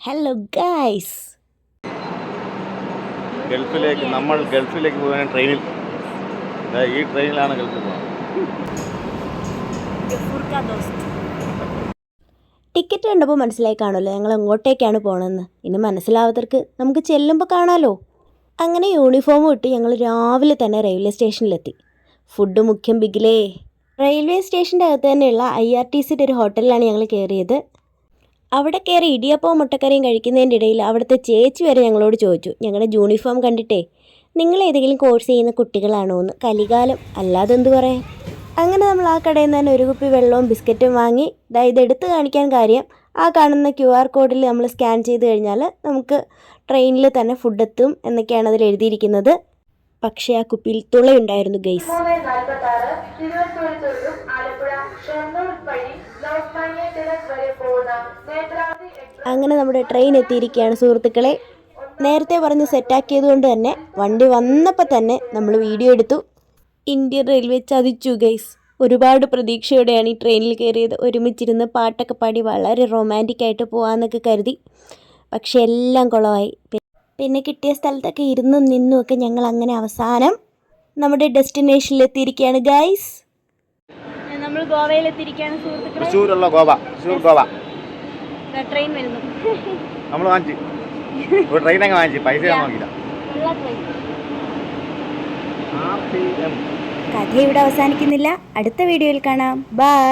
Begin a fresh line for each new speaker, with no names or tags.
Hello guys
ഗൾഫിലേക്ക് നമ്മൾ ഗൾഫിലേക്ക് പോകാൻ ട്രെയിനിൽ ഈ ട്രെയിനിലാണ് ഗൾഫിൽ പോകുന്നത്
ടിക്കറ്റ് കണ്ടപ്പോൾ മനസ്സിലായി കാണുമല്ലോ ഞങ്ങൾ എങ്ങോട്ടേക്കാണ് പോകണമെന്ന് ഇനി മനസ്സിലാവാത്തവർക്ക് നമുക്ക് ചെല്ലുമ്പോൾ കാണാമല്ലോ അങ്ങനെ യൂണിഫോം ഇട്ട് ഞങ്ങൾ രാവിലെ തന്നെ റെയിൽവേ സ്റ്റേഷനിലെത്തി ഫുഡ് മുഖ്യം ബിഗിലേ. റെയിൽവേ സ്റ്റേഷന്റെ അകത്ത് തന്നെയുള്ള ഐ ആർ ടി സിയുടെ ഒരു ഹോട്ടലിലാണ് ഞങ്ങൾ കയറിയത് അവിടെ കയറി ഇടിയപ്പവും മുട്ടക്കറിയും കഴിക്കുന്നതിന്റെ ഇടയിൽ അവിടുത്തെ ചേച്ചി വരെ ഞങ്ങളോട് ചോദിച്ചു ഞങ്ങളുടെ യൂണിഫോം കണ്ടിട്ടേ നിങ്ങൾ ഏതെങ്കിലും കോഴ്സ് ചെയ്യുന്ന കുട്ടികളാണോ എന്ന്? കലികാലം അല്ലാതെ എന്തു അങ്ങനെ നമ്മൾ ആ കടയിൽ നിന്ന് തന്നെ ഒരു കുപ്പി വെള്ളവും ബിസ്ക്കറ്റും വാങ്ങി ഇത് എടുത്ത് കാണിക്കാൻ കാര്യം ആ കാണുന്ന ക്യു ആർ കോഡിൽ നമ്മൾ സ്കാൻ ചെയ്ത് കഴിഞ്ഞാൽ നമുക്ക് ട്രെയിനിൽ തന്നെ ഫുഡ് എത്തും എന്നൊക്കെയാണ് അതിൽ എഴുതിയിരിക്കുന്നത്. പക്ഷേ ആ കുപ്പിയിൽ തുളയുണ്ടായിരുന്നു ഗൈസ്
നാൽപ്പത്താറ് ആലപ്പുഴ ഷൊർണൂർ വഴി ലോക്മാന്യ തിലക് വരെ പോകുന്ന നേത്രാവതി
അങ്ങനെ നമ്മുടെ ട്രെയിൻ എത്തിയിരിക്കുകയാണ് സുഹൃത്തുക്കളെ. നേരത്തെ പറഞ്ഞ് സെറ്റാക്കിയത് കൊണ്ട് തന്നെ വണ്ടി വന്നപ്പോൾ തന്നെ നമ്മൾ വീഡിയോ എടുത്തു. ഇന്ത്യൻ റെയിൽവേ ചതിച്ചു ഗൈസ്. ഒരുപാട് പ്രതീക്ഷയോടെയാണ് ഈ ട്രെയിനിൽ കയറിയത്. ഒരുമിച്ചിരുന്ന് പാട്ടൊക്കെ പാടി വളരെ റൊമാന്റിക് ആയിട്ട് പോകാമെന്നൊക്കെ കരുതി. പക്ഷെ എല്ലാം കുളമായി പിന്നെ കിട്ടിയ സ്ഥലത്തൊക്കെ ഇരുന്നും നിന്നും ഒക്കെ ഞങ്ങൾ അങ്ങനെ അവസാനം നമ്മുടെ ഡെസ്റ്റിനേഷനിൽ എത്തിയിരിക്കുകയാണ് ഗൈസ് നമ്മൾ ഗോവയിൽ എത്തിയിരിക്കുകയാണ് സുഹൃത്തുക്കളെ.
തൃശ്ശൂരുള്ള ഗോവ തൃശ്ശൂർ ഗോവ.
ട്രെയിൻ വരുന്നു.
നമ്മൾ വാങ്ങിച്ചു. ഒരു ട്രെയിൻ അങ്ങ് വാങ്ങിച്ചു പൈസ വാങ്ങിയില്ല
കഥ ഇവിടെ അവസാനിക്കുന്നില്ല. അടുത്ത വീഡിയോയിൽ കാണാം. ബൈ